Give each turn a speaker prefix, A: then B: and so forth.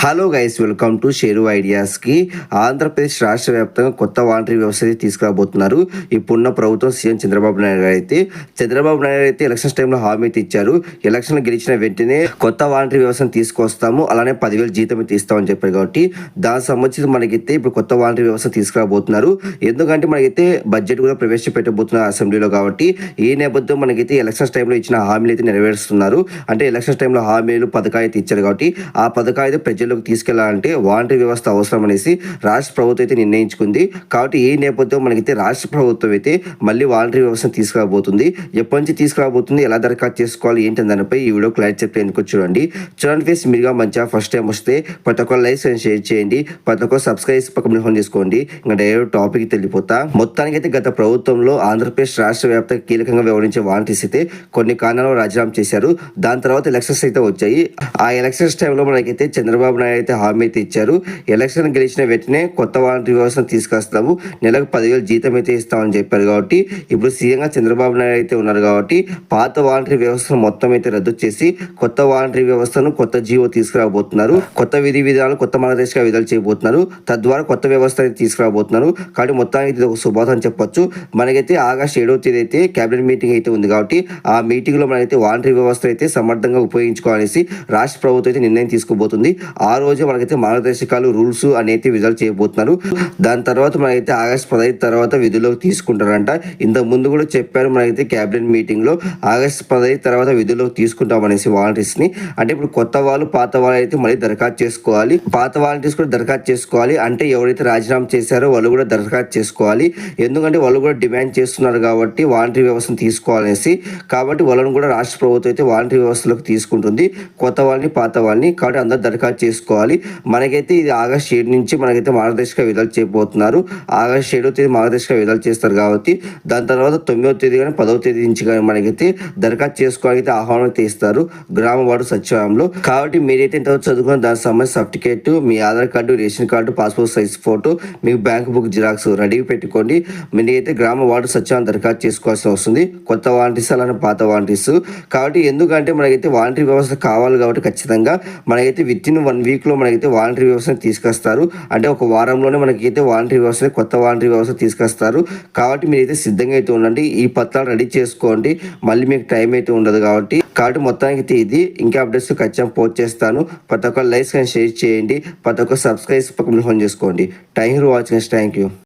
A: Hello guys welcome to share ఐడియాస్కి Andhra Pradesh రాష్ట్ర వ్యాప్తంగా కొత్త వాలంటరీ వ్యవస్థ అయితే తీసుకురాబోతున్నారు. ఇప్పుడున్న ప్రభుత్వం సీఎం చంద్రబాబు నాయుడు గారు అయితే చంద్రబాబు నాయుడు గారు అయితే ఎలక్షన్స్ టైంలో హామీ ఇచ్చారు. ఎలక్షన్ గెలిచిన వెంటనే కొత్త వాలంటరీ వ్యవస్థను తీసుకొస్తాము అలానే పదివేలు జీతం తీస్తామని చెప్పారు కాబట్టి దానికి సంబంధించి మనకైతే ఇప్పుడు కొత్త వాలంటరీ వ్యవస్థ తీసుకురాబోతున్నారు. ఎందుకంటే మనకైతే బడ్జెట్ కూడా ప్రవేశపెట్టబోతున్నారు అసెంబ్లీలో కాబట్టి ఈ నేపథ్యం మనకైతే ఎలక్షన్స్ టైంలో ఇచ్చిన హామీలు అయితే నెరవేరుస్తున్నారు. అంటే ఎలక్షన్స్ టైంలో హామీలు పథకాలు అయితే ఇచ్చారు కాబట్టి ఆ పథకాలు అయితే విద్యలోకి తీసుకెళ్ళాలంటే వాలంటరీ వ్యవస్థ అవసరం అనేసి రాష్ట్ర ప్రభుత్వం అయితే నిర్ణయించుకుంది. కాబట్టి ఈ నేపథ్యం మనకైతే రాష్ట్ర ప్రభుత్వం అయితే మళ్ళీ వాలంటరీ వ్యవస్థను తీసుకురాబోతుంది ఎప్పటి నుంచి తీసుకురాబోతుంది ఎలా దరఖాస్తు చేసుకోవాలి ఏంటి దానిపై ఈ వీడియో క్లారిటీ చెప్పి ఎందుకు చూడండి. చూడండి ఫేస్ మీరుగా మంచిగా ఫస్ట్ టైం వస్తే ప్రతి ఒక్క లైక్ అండ్ షేర్ చేయండి ప్రతి ఒక్క సబ్స్క్రైబ్ పక్కన ఫోన్ చేసుకోండి. ఇంకా డైరెక్ట్ టాపిక్ తెలిపోతా మొత్తానికి అయితే గత ప్రభుత్వంలో ఆంధ్రప్రదేశ్ రాష్ట్ర వ్యాప్తంగా కీలకంగా వ్యవహరించే వాలంటీర్స్ అయితే కొన్ని కారణాలు రాజీనామా చేశారు. దాని తర్వాత ఎలక్షన్స్ అయితే వచ్చాయి. ఆ ఎలక్షన్స్ టైంలో మనకైతే చంద్రబాబు నాయుడు అయితే హామీ అయితే ఇచ్చారు. ఎలక్షన్ గెలిచిన వెంటనే కొత్త వాలంటీర్ వ్యవస్థను తీసుకొస్తాము. నెలకు పదివేలు జీతం అయితే ఇస్తామని చెప్పారు కాబట్టి ఇప్పుడు సీఎంగా చంద్రబాబు నాయుడు అయితే ఉన్నారు కాబట్టి పాత వాలంటీర్ వ్యవస్థను మొత్తం అయితే రద్దు చేసి కొత్త వాలంటీర్ వ్యవస్థను కొత్త జీవో తీసుకురాబోతున్నారు. కొత్త విధి విధానాలు కొత్త మార్గదర్శక విధులు చేయబోతున్నారు. తద్వారా కొత్త వ్యవస్థ అయితే తీసుకురాబోతున్నారు. కాబట్టి మొత్తానికి ఇది ఒక శుభాతం చెప్పొచ్చు. మనకైతే ఆగస్ట్ ఏడవ తేదీ అయితే కేబినెట్ మీటింగ్ అయితే ఉంది కాబట్టి ఆ మీటింగ్లో మనకైతే వాలంటీర్ వ్యవస్థ అయితే సమర్థంగా ఉపయోగించుకోవాలనేసి రాష్ట్ర ప్రభుత్వం అయితే నిర్ణయం తీసుకోబోతుంది. ఆ రోజు మనకైతే మార్గదర్శకాలు రూల్స్ అనేది విడుదల చేయబోతున్నారు. దాని తర్వాత మనకైతే ఆగస్ట్ పదహైదు తర్వాత విధుల్లోకి తీసుకుంటారంట. ఇంతకు ముందు కూడా చెప్పారు మనకైతే క్యాబినెట్ మీటింగ్లో ఆగస్ట్ పదహైదు తర్వాత విధుల్లోకి తీసుకుంటామనేసి వాలంటీర్స్ని అంటే ఇప్పుడు కొత్త వాళ్ళు పాత వాళ్ళు అయితే మళ్ళీ దరఖాస్తు చేసుకోవాలి. పాత వాలంటీర్స్ కూడా దరఖాస్తు చేసుకోవాలి. అంటే ఎవరైతే రాజీనామా చేశారో వాళ్ళు కూడా దరఖాస్తు చేసుకోవాలి. ఎందుకంటే వాళ్ళు కూడా డిమాండ్ చేస్తున్నారు కాబట్టి వాలంటీర్ వ్యవస్థను తీసుకోవాలనేసి. కాబట్టి వాళ్ళని కూడా రాష్ట్ర ప్రభుత్వం అయితే వాలంటీర్ వ్యవస్థలోకి తీసుకుంటుంది. కొత్త వాళ్ళని పాత వాళ్ళని కాబట్టి అందరూ దరఖాస్తు చేసుకోవాలి మనకైతే ఇది ఆగస్ట్ ఏడు నుంచి మనకైతే మార్గదర్శక విడుదల చేయబోతున్నారు. ఆగస్ట్ ఏడో తేదీ మార్గదర్శక విడుదల చేస్తారు కాబట్టి దాని తర్వాత తొమ్మిదవ తేదీ కానీ పదవ తేదీ నుంచి కానీ మనకైతే దరఖాస్తు చేసుకోవాలైతే ఆహ్వానం అయితే ఇస్తారు. గ్రామ వార్డు సచివాలయంలో. కాబట్టి మీరైతే ఇంతవరకు చదువుకున్న దానికి సంబంధించిన సర్టిఫికేట్ మీ Aadhaar card ration card passport size photo మీకు బ్యాంక్ బుక్ జిరాక్స్ రెడీ పెట్టుకోండి. మీరైతే గ్రామ వార్డు సచివాలయం దరఖాస్తు చేసుకోవాల్సి వస్తుంది కొత్త వాలంటీర్స్ అలానే పాత వాలంటీర్స్. కాబట్టి ఎందుకంటే మనకైతే వాలంటీర్ వ్యవస్థ కావాలి కాబట్టి ఖచ్చితంగా మనకైతే విత్ ఇన్ వన్ వీక్లో మనకైతే వాలంటరీ వ్యవస్థను తీసుకొస్తారు. అంటే ఒక వారంలోనే మనకైతే వాలంటరీ వ్యవస్థ కొత్త వాలంటరీ వ్యవస్థ తీసుకొస్తారు. కాబట్టి మీరైతే సిద్ధంగా అయితే ఉండండి. ఈ పత్రాలు రెడీ చేసుకోండి. మళ్ళీ మీకు టైం అయితే ఉండదు కాబట్టి. కాబట్టి మొత్తానికి ఇది. ఇంకా అప్డేట్స్ ఖచ్చితంగా పోస్ట్ చేస్తాను. ప్రతి ఒక్క లైక్స్ కానీ షేర్ చేయండి. ప్రతి ఒక్క సబ్స్క్రైబ్ పక్కన ఫోన్ చేసుకోండి. Thank you watching thank you